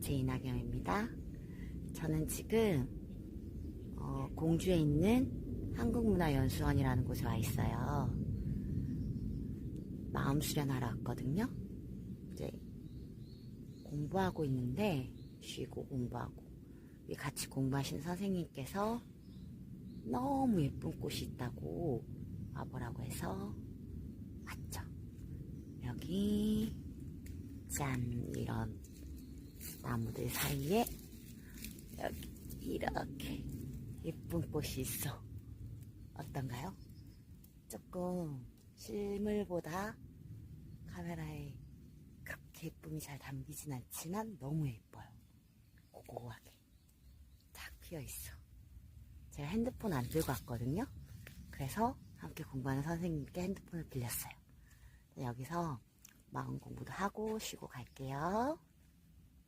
제 이나경입니다. 저는 지금 어, 공주에 있는 한국문화연수원이라는 곳에 와 있어요. 마음 수련하러 왔거든요. 이제 공부하고 있는데 쉬고 공부하고 같이 공부하신 선생님께서 너무 예쁜 꽃이 있다고 와보라고 해서 왔죠. 여기 짠 이런 나무들 사이에 여기 이렇게 예쁜 꽃이 있어. 어떤가요? 조금 실물보다 카메라에 그렇게 예쁨이 잘 담기진 않지만 너무 예뻐요. 고고하게 딱 피어 있어. 제가 핸드폰 안 들고 왔거든요. 그래서 함께 공부하는 선생님께 핸드폰을 빌렸어요. 여기서 마음 공부도 하고 쉬고 갈게요.